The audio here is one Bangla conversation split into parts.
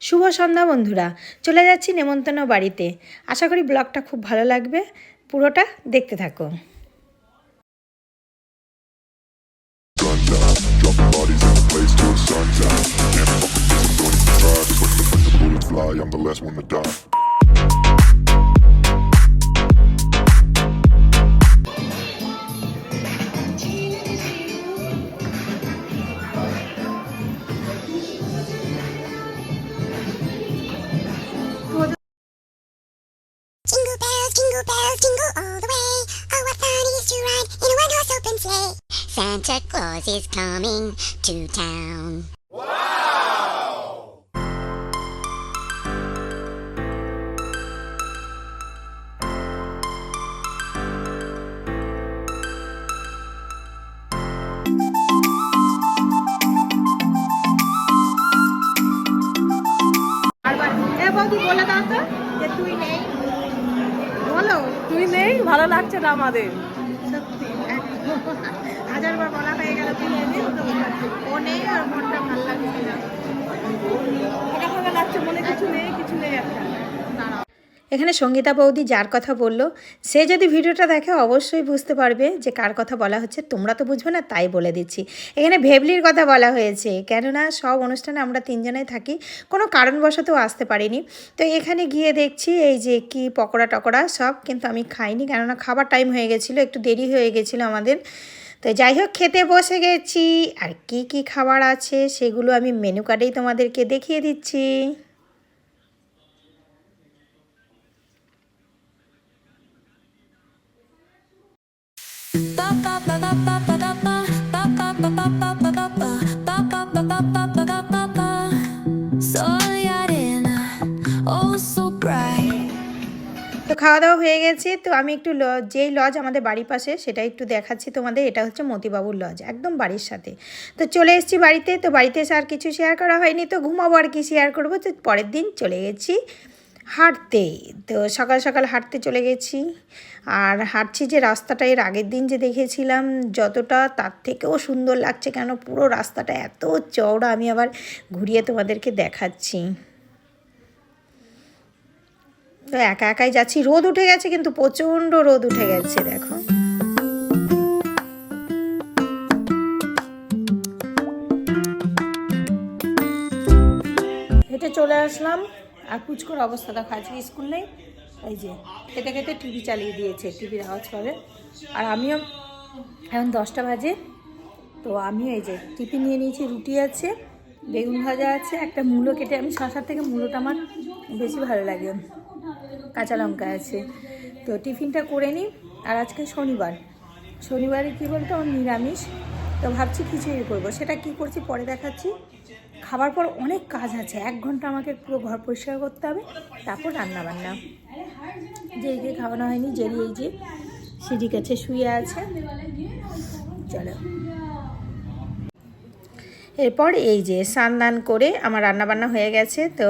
শুভ সন্ধ্যা বন্ধুরা, চলে যাচ্ছি নেমন্তন্ন বাড়িতে। আশা করি ব্লগটা খুব ভালো লাগবে। পুরোটা দেখতে থাকো। I'm the last one to place Jingle bells, jingle bells, jingle all the way. Oh, what fun it is to ride in a one-horse open sleigh. Santa Claus is coming to town. এ বৌদি বলে দাও তো যে তুই নেই বলো তুই নেই ভালো লাগছে না আমাদের সত্যি। হাজারবার বলা হয়ে গেল তুই নেই ও নেই আর মনটা ভালো লাগছে না ফাঁকা ফাঁকা লাগছে মনে কিছু নেই কিছু নেই একটা এখানে সঙ্গীতা বৌদি যার কথা বলল, সে যদি ভিডিওটা দেখে অবশ্যই বুঝতে পারবে যে কার কথা বলা হচ্ছে। তোমরা তো বুঝবে না, তাই বলে দিচ্ছি। এখানে ভেবলির কথা বলা হয়েছে, কেননা সব অনুষ্ঠানে আমরা তিনজনেই থাকি, কোনো কারণবশত আসতে পারিনি। তো এখানে গিয়ে দেখছি এই যে কি পকোড়া টকোড়া, সব কিন্তু আমি খাইনি, কেননা খাবার টাইম হয়ে গেছিল, একটু দেরি হয়ে গেছিল আমাদের। তো যাই হোক, খেতে বসে গেছি। আর কি কি খাবার আছে, সেগুলো আমি মেনু কার্ডেই তোমাদেরকে দেখিয়ে দিচ্ছি। তো খাওয়া দাওয়া হয়ে গেছে, তো আমি একটু যেই লজ আমাদের বাড়ির পাশে, সেটা একটু দেখাচ্ছি তোমাদের, এটা হচ্ছে মতিবাবুর লজ, একদম বাড়ির সাথে। তো চলে এসেছি বাড়িতে, তো বাড়িতে এসে আর কিছু শেয়ার করা হয়নি, তো ঘুমাবো আর কি শেয়ার করব, তো পরের দিন চলে গেছি। হাঁটতে। তো সকাল সকাল হাঁটতে চলে গেছি। আর হাঁটছি যে রাস্তাটা এর আগের দিন যে দেখেছিলাম, যতটা তার থেকেও সুন্দর লাগছে কেন, পুরো রাস্তাটা এত চওড়া, আমি আবার ঘুরিয়ে তোমাদেরকে দেখাচ্ছি। তো একা একাই যাচ্ছি। রোদ উঠে গেছে, কিন্তু প্রচণ্ড রোদ উঠে গেছে, দেখো। হেঁটে চলে আসলাম। আর পুচকোর অবস্থা দেখো, আজকে স্কুল নেই, এই যে, খেতে খেতে টিভি চালিয়ে দিয়েছে টিভির আওয়াজ করে আর আমিও এখন দশটা বাজে, তো আমি এই যে টিফিন নিয়ে নিয়েছি, রুটি আছে, বেগুন ভাজা আছে, একটা মূলো কেটে, আমি শশার থেকে মূলোটা আমার বেশি ভালো লাগে, কাঁচা লঙ্কা আছে। তো টিফিনটা করে নিই, আর আজকে শনিবার। শনিবারে কী বলতো, নিরামিষ, তো ভাবছি খিচুড়ি করব। সেটা কি করছি, পরে দেখাচ্ছি। খাবার পর অনেক কাজ আছে। এক ঘণ্টা আমাকে পুরো ঘর পরিষ্কার করতে হবে, তারপর রান্না বান্না যে খাওয়ানো হয়নি, জেরি এই যে সিঁড়ি কাছে শুয়ে আছে। চলো। এরপর এই যে স্নান দান করে আমার রান্নাবান্না হয়ে গেছে। তো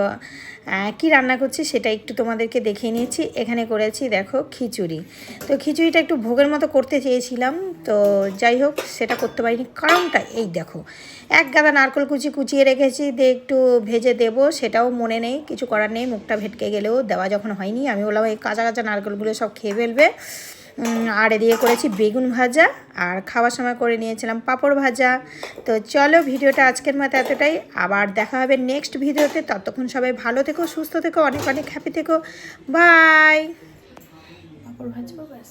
কি রান্না করছি সেটা একটু তোমাদেরকে দেখিয়ে নিয়েছি এখানে করেছি দেখো খিচুড়ি। তো খিচুড়িটা একটু ভোগের মতো করতে চেয়েছিলাম। তো যাই হোক, সেটা করতে পারিনি। কারণটা এই দেখো, এক গাদা নারকল কুচি কুচিয়ে রেখেছি, দিয়ে একটু ভেজে দেবো, সেটাও মনে নেই, কিছু করার নেই, মুখটা ভেটকে গেলেও দেওয়া যখন হয়নি, আমি বললাম এই কাঁচা কাঁচা নারকলগুলো সব খেয়ে ফেলবে। আর দিয়ে করেছি বেগুন ভাজা, আর খাওয়ার সময় করে নিয়েছিলাম পাঁপড় ভাজা। তো চলো ভিডিওটা আজকের মতো এতটাই। আবার দেখা হবে নেক্সট ভিডিওতে। ততক্ষণ সবাই ভালো থেকো, সুস্থ থেকো, অনেক অনেক হ্যাপি থেকো। বাই ভাজবো, ব্যাস